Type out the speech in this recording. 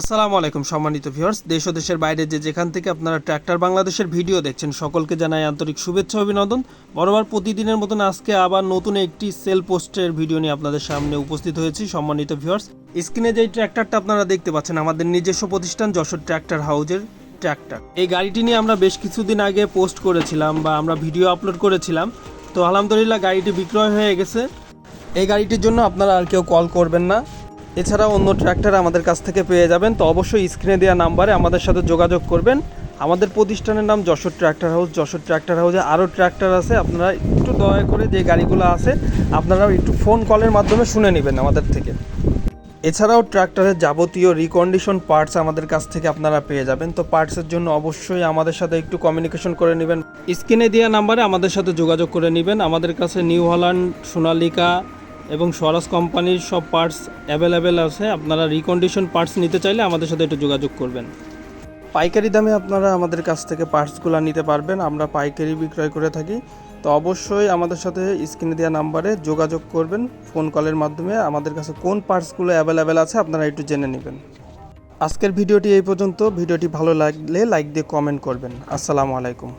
আসসালামু আলাইকুম সম্মানিত ভিউয়ার্স। দেশ ও দেশের বাইরে যে যেখান থেকে আপনারা ট্র্যাক্টর বাংলাদেশের ভিডিও দেখছেন, সকলকে জানাই আন্তরিক শুভেচ্ছা অভিনন্দন। বরাবর প্রতিদিনের মতন আজকে আবার নতুন একটি সেল পোস্টের ভিডিও নিয়ে আপনাদের সামনে উপস্থিত হয়েছি সম্মানিত ভিউয়ার্স। স্ক্রিনে যে ট্র্যাক্টরটা আপনারা দেখতে পাচ্ছেন, আমাদের নিজস্ব প্রতিষ্ঠান যশোর ট্র্যাক্টর হাউজের ট্র্যাক্টর। এই গাড়িটি নিয়ে আমরা বেশ কিছুদিন আগে পোস্ট করেছিলাম বা আমরা ভিডিও আপলোড করেছিলাম। তো আলহামদুলিল্লাহ গাড়িটি বিক্রয় হয়ে গেছে। এই গাড়িটির জন্য আপনারা আর কেউ কল করবেন না। এছাড়া অন্য ট্র্যাক্টর আমাদের কাছ থেকে পেয়ে যাবেন, তো অবশ্যই স্ক্রিনে দেওয়া নাম্বারে আমাদের সাথে যোগাযোগ করবেন। আমাদের প্রতিষ্ঠানের নাম Jessore tractor house, Jessore tractor হাউসে আরও ট্র্যাক্টর আছে, আপনারা একটু দয়া করে যে গাড়িগুলো আছে আপনারা একটু ফোন কলের মাধ্যমে শুনে নেবেন আমাদের থেকে। এছাড়াও ট্র্যাক্টরের যাবতীয় রিকন্ডিশন পার্টস আমাদের কাছ থেকে আপনারা পেয়ে যাবেন, তো পার্টসের জন্য অবশ্যই আমাদের সাথে একটু কমিউনিকেশন করে নেবেন। স্ক্রিনে দেওয়া নাম্বারে আমাদের সাথে যোগাযোগ করে নেবেন, আমাদের কাছে নিউ হল্যান্ড, সোনালিকা এবং স্বরাজ কোম্পানির সব পার্টস অ্যাভেলেবেল আছে। আপনারা রিকন্ডিশন পার্টস নিতে চাইলে আমাদের সাথে একটু যোগাযোগ করবেন। পাইকারি দামে আপনারা আমাদের কাছ থেকে পার্টসগুলো নিতে পারবেন। আমরা পাইকারি বিক্রয় করে থাকি। তো অবশ্যই আমাদের সাথে স্ক্রিনে দেওয়া নাম্বারে যোগাযোগ করবেন। ফোন কলের মাধ্যমে আমাদের কাছে কোন পার্টসগুলো অ্যাভেলেবেল আছে আপনারা একটু জেনে নেবেন। আজকের ভিডিওটি এই পর্যন্ত। ভিডিওটি ভালো লাগলে লাইক দিয়ে কমেন্ট করবেন। আসসালামু আলাইকুম।